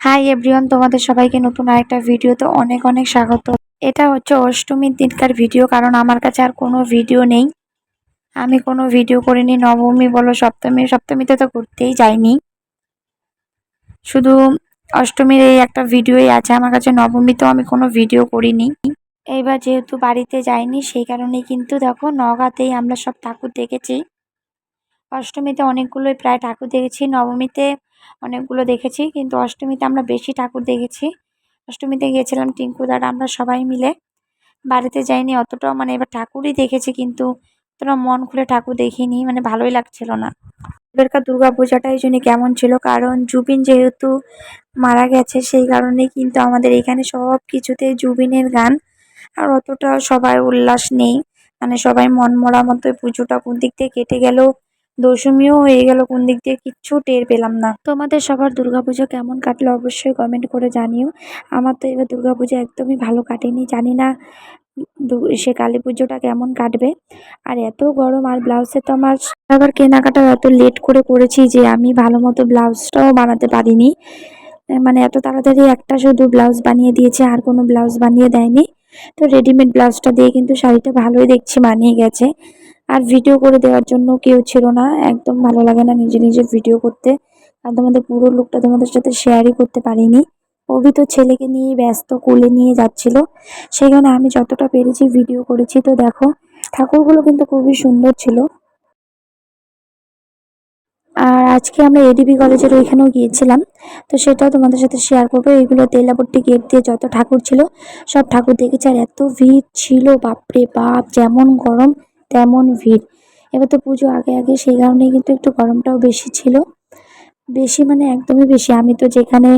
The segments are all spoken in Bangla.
হাই এভরিওয়ান তোমাদের সবাইকে নতুন আরেকটা ভিডিওতে অনেক অনেক স্বাগত। এটা হচ্ছে অষ্টমীর দিনকার ভিডিও, কারণ আমার কাছে আর কোনো ভিডিও নেই। আমি কোনো ভিডিও করিনি, নবমী বলো, সপ্তমী, সপ্তমীতে তো করতেই যাইনি। শুধু অষ্টমীর এই একটা ভিডিওই আছে, আমার কাছে নবমীতেও আমি কোনো ভিডিও করিনি। এইবার যেহেতু বাড়িতে যাইনি, সেই কারণেই কিন্তু দেখো নগাতেই আমরা সব ঠাকুর দেখেছি। অষ্টমীতে অনেকগুলোই প্রায় ঠাকুর দেখেছি, নবমীতে অনেকগুলো দেখেছি, কিন্তু অষ্টমীতে আমরা বেশি ঠাকুর দেখেছি। অষ্টমীতে গিয়েছিলাম টিঙ্কু দাদা, আমরা সবাই মিলে। বাড়িতে যাইনি, অতটাও মানে এবার ঠাকুরই দেখেছি, কিন্তু অতটা মন খুলে ঠাকুর দেখিনি মানে ভালোই লাগছিল না। এবারকার দুর্গা পূজাটা এই জন্য কেমন ছিল, কারণ জুবিন যেহেতু মারা গেছে, সেই কারণে কিন্তু আমাদের এখানে সব কিছুতে জুবিনের গান, আর অতটা সবাই উল্লাস নেই। মানে সবাই মন মরা মতো পুজোটা কোন দিক দিয়ে কেটে গেল দশমীও হয়ে গেল, কোন দিক দিয়ে কিচ্ছু টের পেলাম না। তোমাদের সবার দুর্গাপুজো কেমন কাটলো অবশ্যই কমেন্ট করে জানিও। আমার তো এবার দুর্গাপুজো একদমই ভালো কাটেনি, জানি না সে কালী পুজোটা কেমন কাটবে। আর এত গরম, আর ব্লাউজে তো আমার আবার কেনাকাটা এত লেট করে করেছি যে আমি ভালো মতো ব্লাউজটাও বানাতে পারিনি। মানে এত তাড়াতাড়ি একটা শুধু ব্লাউজ বানিয়ে দিয়েছে, আর কোনো ব্লাউজ বানিয়ে দেয়নি। তো রেডিমেড ব্লাউজটা দিয়ে কিন্তু শাড়িটা ভালোই দেখছি, মানিয়ে গেছে। আর ভিডিও করে দেওয়ার জন্য কেউ ছিল না। একদম ভালো লাগে না নিজে নিজে ভিডিও করতে। আর তোমাদের পুরো লুকটা তোমাদের সাথে শেয়ারই করতে পারিনি। অভি তো ছেলেকে নিয়ে ব্যস্ত কোলে নিয়ে যাচ্ছিল। সেখানে আমি যতটা পেরেছি ভিডিও করেছি। তো দেখো, ঠাকুরগুলো কিন্তু খুবই সুন্দর ছিল। আর আজকে আমরা এডিবি কলেজের ওইখানেও গিয়েছিলাম। তো সেটাও তোমাদের সাথে শেয়ার করব। এইগুলো তেলাপট্টি গেট দিয়ে যত ঠাকুর ছিল, সব ঠাকুর দেখেছি। আর এত ভিড় ছিল, বাপরে বাপ, যেমন গরম। তেমন ভিড়। এবার তো পুজো আগে আগে, সেই কারণে কিন্তু একটু গরমটাও বেশি ছিল। বেশি মানে একদমই বেশি। আমি তো যেখানে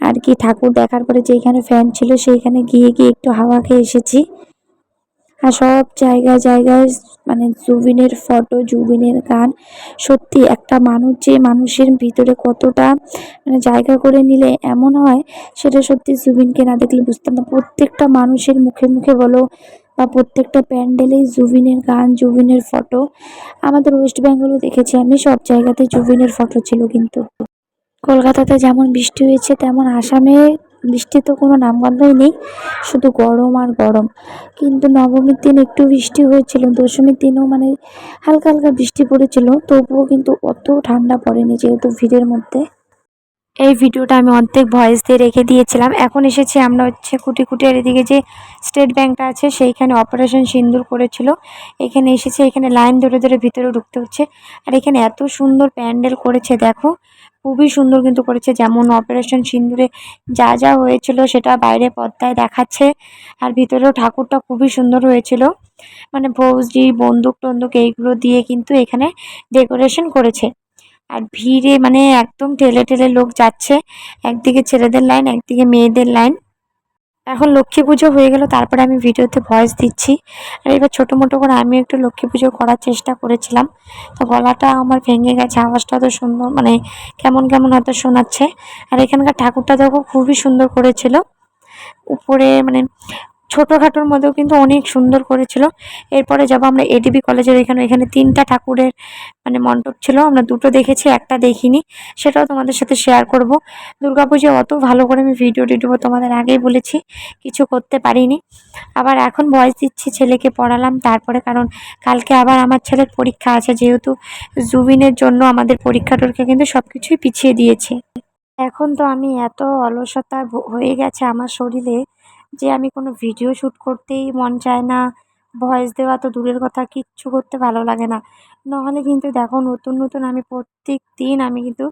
আর কি ঠাকুর দেখার পরে যেখানে ফ্যান ছিল, সেইখানে গিয়ে গিয়ে একটু হাওয়া খেয়ে এসেছি। আর সব জায়গায় জায়গায় মানে জুবিনের ফটো জুবিনের গান। সত্যি একটা মানুষ যে মানুষের ভিতরে কতটা মানে জায়গা করে নিলে এমন হয়, সেটা সত্যি জুবিনকে না দেখলে বুঝতাম না। প্রত্যেকটা মানুষের মুখে মুখে বলো বা প্রত্যেকটা প্যান্ডেলেই জুবিনের গান, জুবিনের ফটো। আমাদের ওয়েস্ট বেঙ্গলও দেখেছি আমি, সব জায়গাতে জুবিনের ফটো ছিল কিন্তু। কলকাতাতে যেমন বৃষ্টি হয়েছে, তেমন আসামে বৃষ্টি তো কোনো নামগন্ধই নেই, শুধু গরম আর গরম। কিন্তু নবমীর দিন একটু বৃষ্টি হয়েছিল, দশমীর দিনও মানে হালকা হালকা বৃষ্টি পড়েছিল, তবুও কিন্তু অত ঠান্ডা পড়েনি যেহেতু ভিড়ের মধ্যে। এই ভিডিওটা আমি অর্ধেক ভয়েস দিয়ে রেখে দিয়েছিলাম। এখন এসেছি আমরা হচ্ছে কুটি কুটি আর এদিকে যে স্টেট ব্যাঙ্কটা আছে, সেইখানে অপারেশন সিন্দুর করেছিল। এখানে এসেছে, এখানে লাইন ধরে ধরে ভিতরে ঢুকতে হচ্ছে। আর এখানে এত সুন্দর প্যান্ডেল করেছে, দেখো। খুবই সুন্দর কিন্তু করেছে, যেমন অপারেশন সিন্দুরে যা যা হয়েছিল সেটা বাইরে পর্দায় দেখাচ্ছে। আর ভিতরেও ঠাকুরটা খুবই সুন্দর হয়েছিল। মানে ফৌজি বন্দুক টন্দুক এইগুলো দিয়ে কিন্তু এখানে ডেকোরেশন করেছে। আর ভিড়ে মানে একদম ঠেলে ঠেলে লোক যাচ্ছে। একদিকে ছেলেদের লাইন, একদিকে মেয়েদের লাইন। এখন লক্ষ্মী পুজো হয়ে গেল, তারপরে আমি ভিডিওতে ভয়েস দিচ্ছি। আর এবার ছোটো মোটো করে আমি একটু লক্ষ্মী পুজো করার চেষ্টা করেছিলাম। তো গলাটা আমার ভেঙে গেছে, আওয়াজটা তো সুন্দর মানে কেমন কেমন হয়তো শোনাচ্ছে। আর এখানকার ঠাকুরটা দেখো খুবই সুন্দর করেছিল। উপরে মানে ছোটোখাটোর মধ্যেও কিন্তু অনেক সুন্দর করেছিল। এরপরে যাব আমরা এডিবি কলেজের, এখানে এখানে তিনটা ঠাকুরের মানে মণ্ডপ ছিল। আমরা দুটো দেখেছি, একটা দেখিনি। সেটাও তোমাদের সাথে শেয়ার করব। দুর্গাপুজো অত ভালো করে আমি ভিডিও টিডিও তোমাদের আগেই বলেছি, কিছু করতে পারিনি। আবার এখন ভয়েস দিচ্ছি ছেলেকে পড়ালাম তারপরে, কারণ কালকে আবার আমার ছেলের পরীক্ষা আছে, যেহেতু জুবিনের জন্য আমাদের পরীক্ষা টরীক্ষা কিন্তু সব কিছুই পিছিয়ে দিয়েছে। এখন তো আমি এত অলসতা হয়ে গেছে আমার শরীরে। যে আমি কোনো ভিডিও শ্যুট করতেই মন চায় না ভয়েস দেওয়া তো দূরের কথা, কিচ্ছু করতে ভালো লাগে না। নাহলে কিন্তু দেখো, নতুন নতুন আমি প্রত্যেক দিন আমি কিন্তু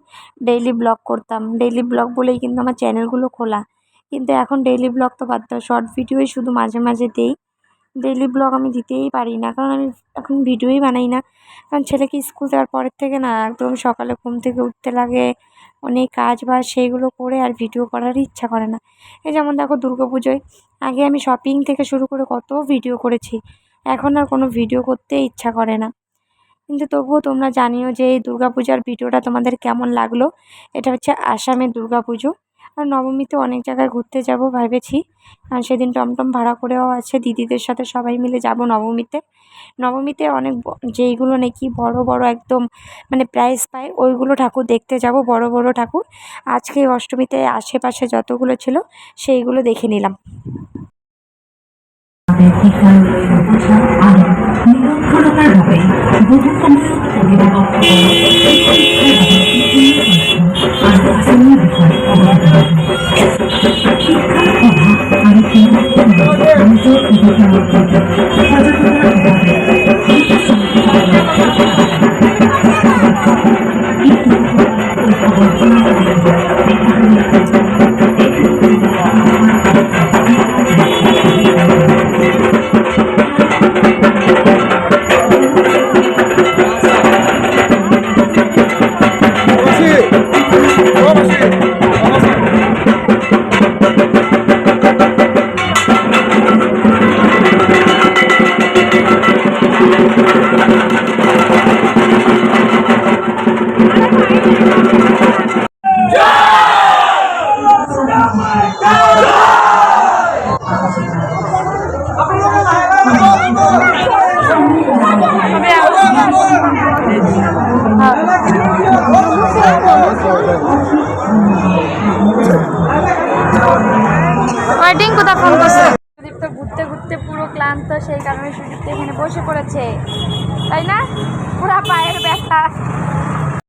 ডেইলি ব্লগ করতাম। ডেইলি ব্লগ বলেই কিন্তু আমার চ্যানেলগুলো খোলা। কিন্তু এখন ডেইলি ব্লগ তো বাদ দাও শর্ট ভিডিওই শুধু মাঝে মাঝে দেই। ডেইলি ব্লগ আমি দিতেই পারি না, কারণ আমি এখন ভিডিওই বানাই না। কারণ ছেলেকে স্কুল যাওয়ার পরের থেকে না, একদম সকালে ঘুম থেকে উঠতে লাগে। অনেক কাজ বাজ সেইগুলো করে আর ভিডিও করারই ইচ্ছা করে না। এই যেমন দেখো দুর্গা পুজোয় আগে আমি শপিং থেকে শুরু করে কত ভিডিও করেছি। এখন আর কোনো ভিডিও করতে ইচ্ছা করে না। কিন্তু তবুও তোমরা জানিও যে এই দুর্গাপূজার ভিডিওটা তোমাদের কেমন লাগল? এটা হচ্ছে আসামের দুর্গাপুজো আর নবমীতে অনেক জায়গায় ঘুরতে যাব ভেবেছি আর সেদিন টমটম ভাড়া করেও আছে দিদিদের সাথে সবাই মিলে যাব নবমীতে নবমীতে অনেক যেইগুলো নাকি বড় বড় একদম মানে প্রাইজ পায় ওইগুলো ঠাকুর দেখতে যাব বড় বড় ঠাকুর আজকে অষ্টমীতে আশেপাশে যতগুলো ছিল সেইগুলো দেখে নিলাম ক্লান্ত সেই কারণে সুযোগটা এখানে বসে পড়েছে। তাই না? পুরা পায়ের ব্যথা।